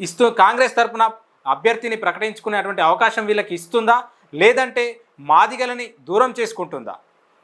Speaker 1: ఇస్తూ కాంగ్రెస్ తరపున అభ్యర్థిని ప్రకటించుకునేటువంటి అవకాశం వీళ్ళకి ఇస్తుందా? లేదంటే మాదిగలని దూరం చేసుకుంటుందా?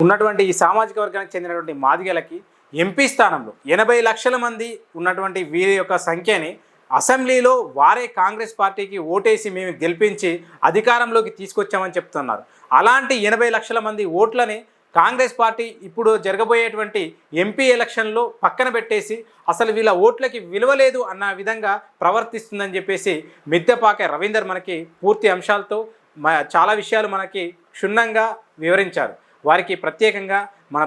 Speaker 1: ఉన్నటువంటి ఈ సామాజిక వర్గానికి చెందినటువంటి మాదిగలకి ఎంపీ స్థానంలో ఎనభై లక్షల మంది ఉన్నటువంటి వీరి యొక్క సంఖ్యని అసెంబ్లీలో వారే కాంగ్రెస్ పార్టీకి ఓటేసి మేము గెలిపించి అధికారంలోకి తీసుకొచ్చామని చెప్తున్నారు. అలాంటి ఎనభై లక్షల మంది ఓట్లని కాంగ్రెస్ పార్టీ ఇప్పుడు జరగబోయేటువంటి ఎంపీ ఎలక్షన్లో పక్కన పెట్టేసి అసలు వీళ్ళ ఓట్లకి విలువ లేదు అన్న విధంగా ప్రవర్తిస్తుందని చెప్పేసి మిద్దెపాక రవీందర్ మనకి పూర్తి అంశాలతో చాలా విషయాలు మనకి క్షుణ్ణంగా వివరించారు. వారికి ప్రత్యేకంగా మన